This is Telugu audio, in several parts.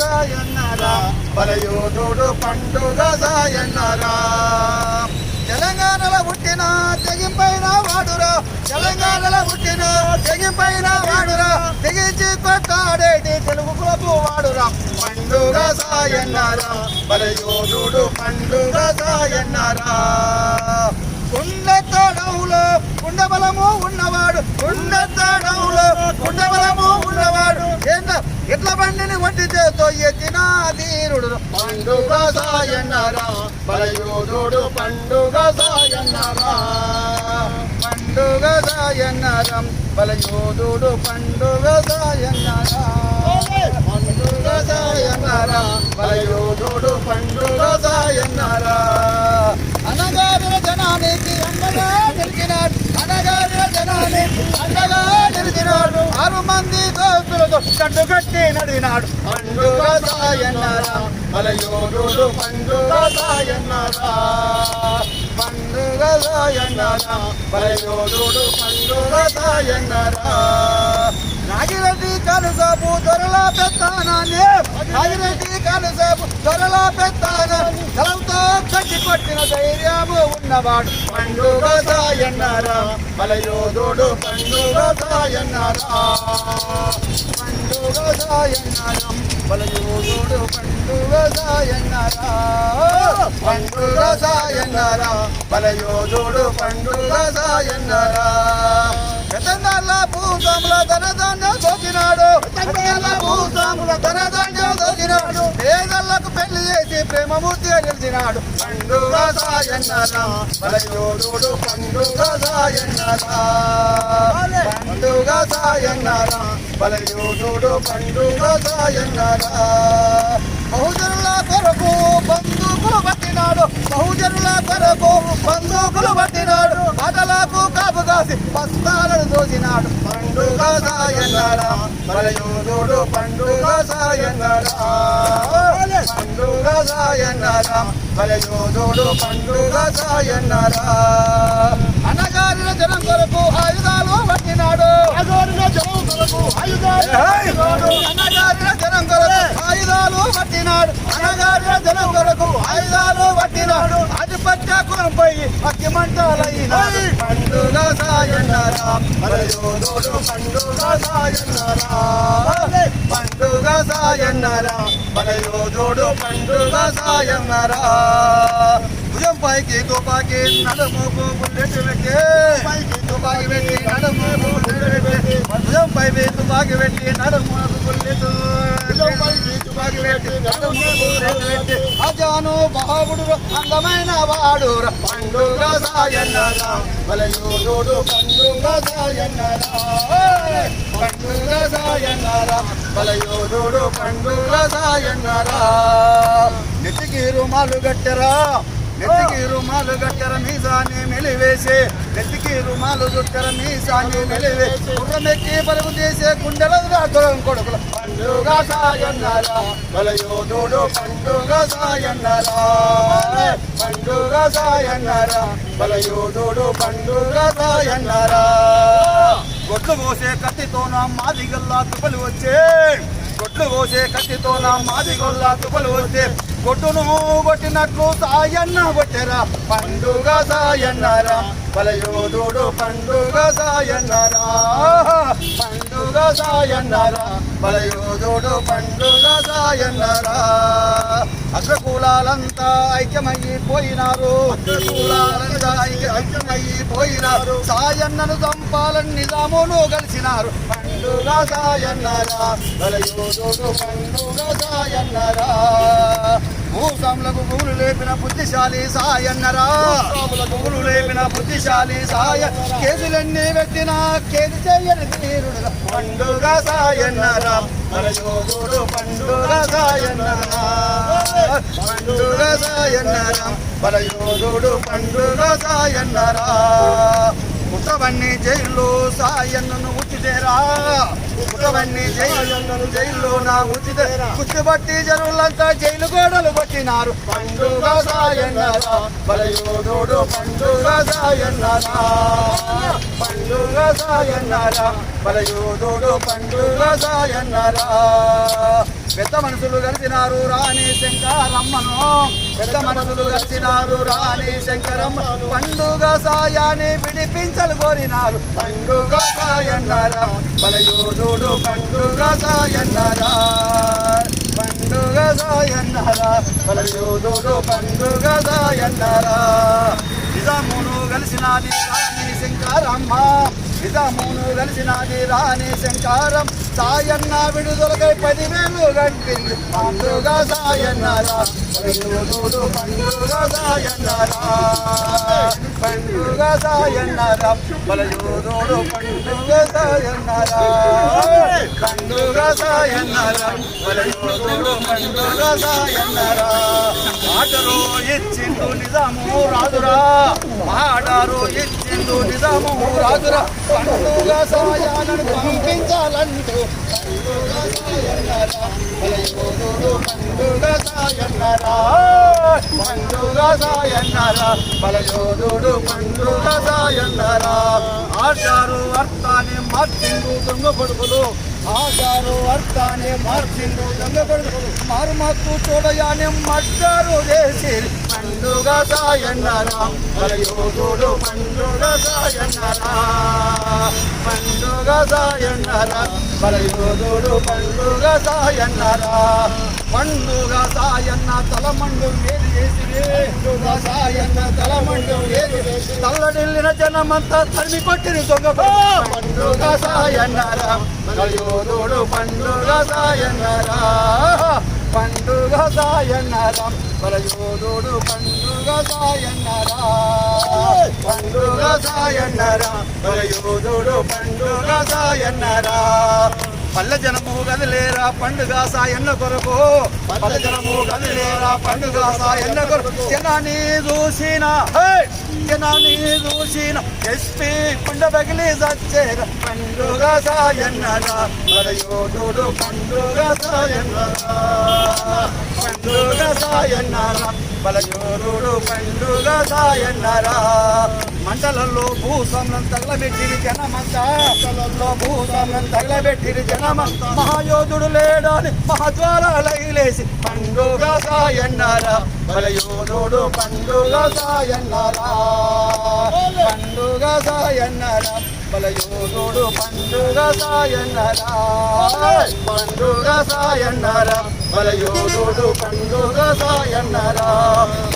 సాయన్నరా బలయోధుడు పండుగ సాయన్నరా తెలంగాణలో పుట్టిన తెగింపైన వాడురా. తెలంగాణలో పుట్టిన తెగింపైన వాడురా. తెగించి కొట్టాడేటి తెలుగు కులపు వాడురా. పండుగ సాయన్నారా బలయోధుడు పండుగ సాయన్నారా కుండతడంలో కుండబలము ఉన్నవాడు. కుండతడంలో కుండబలము ఉన్నవాడు. ఏంట ఎట్ల బండిని ఒంటి చేతో ఎత్తిన ధీరుడు పండుగ సాయన్నరా బలయోధుడు పండుగ సాయన్నరా. పండుగ సాయన్నరం బలయోధుడు పండుగ సాయన్నరా. పండుగ సాయన్నరా బలయోధుడు పండుగ సాయన్నరా అనగారిన జనానికి అండగా నిలిచినాడు అనగారిన జనానికి అండగా నిలిచినాడు ఆరు మంది దోస్తులతో కట్టు కట్టి నడినాడు. పండుగ సాయన్నరా? బలయోధుడు పండుగ సాయన్నరా? పండుగ సాయన్నరా? బలయోధుడు పండుగ సాయన్నరా? నాగిరెడ్డి కలుసాపు దొరల పెత్తానాన్ని. నాగిరెడ్డి కలుసాపు దొరలా పెత్తాన కలంతో కట్టి కొట్టిన ధైర్యము ఉన్నవాడు పండుగ సాయన్నరా బలయోధుడు పండుగ సాయన్నరా పండుగ సాయన్నరం బలయోధుడు పండుగ సాయన్నరా పండుగ సాయన్నరా బలయోధుడు పండుగ సాయన్నరా పెద్దల భూస్వాముల ధనధాన్యం దోచినాడు భూస్వాముల భూతముల ధనధాన్యం దోచినాడు పేదలకు పెళ్ళి చేసి ప్రేమమూర్తిగా నిలిచినాడు. పండుగ సాయన్నరా బలయోధుడు పండుగ సాయన్నరా పండుగ సాయన్నరా పండుగ సాయన్నరా బహుజనుల కొరకు బంధువులు పట్టినాడు. బహుజనుల కొరకు బంధుకులు పట్టినాడు. బదలకు కాపు కాసి బస్తాలను దోచినాడు. సాయన్నరా బలయోధుడు పండుగ సాయన్నరా పండుగ సాయన్నరా బలయోధుడు పండుగ సాయన్నరా అనగారిన జనం కొరకు ఆయుధాలు పట్టినాడు. అనగారిన జనం కొరకు ఆయుధాలు అనగారిన జనం కొరకు ఆయుధాలు పట్టినాడు. అనగారిన జనం కొరకు ఆయుధాలు పట్టినాడు. ఆధిపత్య కులంపై అగ్గి మంటలైనాడు పండుగ సాయన్నరా బలయోధుడు పండుగ సాయన్నరా పండుగ సాయన్నరా బలయోధుడు పండుగ సాయన్నరా భుజం పైకి తుపాకి నడుముకు బుల్లెట్ పెట్టి పైకి తుపాకి పెట్టి నడుముకు బుల్లెట్ పెట్టి భుజం పైకి తుపాకి పెట్టి నడుముకు అజాను బాబుడు అందమైన వాడు పండుగ సాయన్నరా బలయోధుడు పండుగ సాయన్నరా పండుగ సాయన్నరా బలయోధుడు పండుగ సాయన్నరా నెత్తికి రుమాలు గట్టరా నెత్తికి రుమాలు గట్టర మీసాన్ని మెలివేసి. నెత్తికి రుమాలు చుట్టర మీసాన్ని మెలివేసి గుర్రమెక్కి పలుగు చేసే గుండెల దొరం కొడుకుల. పండుగ సాయన్నరా. బలయోధుడు పండుగ సాయన్నరా. పండుగ సాయన్నరా. బలయోధుడు పండుగ సాయన్నరా. గొడ్లు పోసే కత్తితోన నా మాది గల్లా తుపలు వచ్చే. గొడ్లు పోసే కత్తితోన నా తుపలు వచ్చే. కొట్టును కొట్టినట్లు సాయన్న కొట్టెరా. పండుగ సాయన్నరా. బలయోధుడు పండుగ సాయన్నరా. పండుగ సాయన్నరా. బలయోధుడు పండుగ సాయన్నరా. అగ్రకులాలంతా ఐక్యమైపోయినారు. అగ్రకులాలంతా ఐక్యమయ్యిపోయినారు సాయన్నను చంపాలని నిజాములు కలిసినారు. పండుగ సాయన్నరా బలయోధుడు పండుగ సాయన్నరా భూస్వాములకు భూములు లేపిన బుద్ధిశాలి సాయన్నరా? భూములు లేపిన బుద్ధిశాలి సాయ కేసులన్నీ పెట్టిన కేసు చేయని తీరుడు పండుగ సాయన్నరా? బలయోధుడు పండుగ సాయన్నరా? పండుగ సాయన్నరా? బలయోధుడు పండుగ సాయన్నరా? పుట్టవన్నీ జైలు సాయన్ను ఉట్టిదేరా పుట్టవన్నీ జైలు జైల్లో నా ఉచిత కుట్టుబట్టి జనులంతా జైలు గోడలు పట్టినారు. పండుగ సాయన్నారా బలయోధుడు పండుగ సాయన్నారా పండుగ సాయన్నరా బలయోధుడు పండుగ సాయన్నారా పెద్ద మనుషులు కలిసినారు రాణి శంకరమ్మను. పెద్ద మనుషులు కలిసినారు రాణి శంకరమ్మ పండుగ సాయాన్ని విడిపించలు కోరినారు. పండుగ సాయన్నారా బలయోధుడు పండుగ సాయన్నరా. పండుగ సాయన్నరా. మన బలయోధుడు పండుగ సాయన్నరా. నిజామును కలిసినది రాణి శంకరమ్మ. నిజామును కలిసినది రాణి శంకారం. సాయన్న విడుదలకై పదివేలు గంటింది పండుగ సాయన్నరా బలయోధుడు పండుగ సాయన్నరా పండుగ సాయన్నరా బలయోధుడు పండుగ సాయన్నరా పండుగ సాయన్నరా? బలయోధుడు పండుగ సాయన్నరా? ఆటలో ఇచ్చిండు నిజాము రాజురా ఆడారు ఇచ్చిండు నిజాము రాజురా పండుగ సాయాలను పంపించాలంటూ పండుగ సాయన్నరా? బలయోధుడు పండుగ సాయన్నరా? పండుగ సాయన్నరా? బలయోధుడు పండుగ సాయన్నరా? ఆచారు అర్థాన్ని మార్చిండు దొంగ కొడుకులు ఆశారు అర్థాన్ని మార్చిండు దొంగ మారు మాకు చూడయానే మడ్డారు చేసి పండుగ సాయన్నరా బలయోధుడు పండుగ సాయన్నారా. పండుగ సాయన్నారా బలయోధుడు పండుగ సాయన్నారా. పండుగ సాయన్న తలమండు వేరు చేసి పండుగ సాయన్న తలమండు చేసి తల్లడిల్లిన జనమంతా తరిమి కొట్టిన దొంగ పండుగ సాయన్నరా బలయోధుడు పండుగ సాయన్నరా పండుగ సాయన్నరా బలయోధుడు పండుగ సాయన్నరా పండుగ సాయన్నరా బలయోధుడు పండుగ సాయన్నరా పల్లె జనము గదిలేరా పండుగ సాయన్న కొరకు. పల్లె జనము గదిలేరా పండుగ సాయన్న కొరకు. జనాన్ని చూసిన జనాన్ని చూసిన ఎస్పీ పండ పగిలి సచ్చేర పండుగ సాయన్నరా బలయోధుడు పండుగ సాయన్నరా. పండుగ సాయన్నరా. బలయోధుడు పండుగ సాయన్నరా. మంటలలో భూస్వాములను తగలబెట్టిరి జనమంతా. మంటలలో భూస్వాములను తగలబెట్టిరి జనమంతా. మహాయోధుడు లేడని మహాజ్వాలైలేసి పండుగ సాయన్నరా. బలయోధుడు పండుగ సాయన్నరా. పండుగ సాయన్నరా. బలయోధుడు పండుగ సాయన్నరా. పండుగ సాయన్నరా. బలయోధుడు పండుగ సాయన్నరా.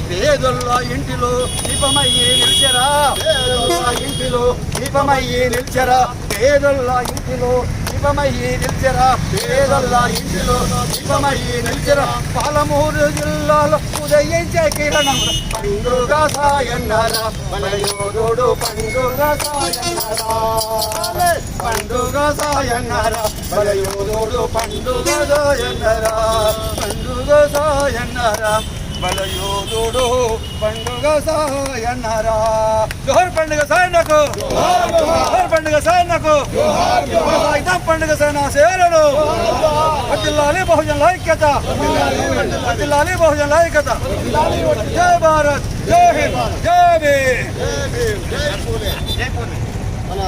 పేదొల్ల ఇంటిలో దీపమయ్యి నిలిచరా. పేదొల్ల ఇంటిలో దీపమయ్యి నిలిచరా. పేదొల్ల ఇంటిలో దీపమయ్యి నిలిచరా పేదొల్ల ఇంటిలో దీపమయ్యి నిలిచరా పాలమూరు జిల్లాలో ఉదయించే కిరణం పండుగ సాయన్నరా బలయోధుడు పండుగ సాయన్నరా పండుగ సాయన్నరా బలయోధుడు పండుగ సాయన్నరా పండుగ సాయన్నరా బలయోధుడు పండుగ సాయన్నరా. జోహర్ పండుగ సాయన్నకు. జోహర్ పండుగ సాయన్నకు. కొనసాగిద్దాం పండుగ సేన సేవలను వర్ధిల్లాలి బహుజన ఐక్యత. వర్ధిల్లాలి బహుజన ఐక్యత. జై భారత్. జై హింద్. జై భీమ్. మన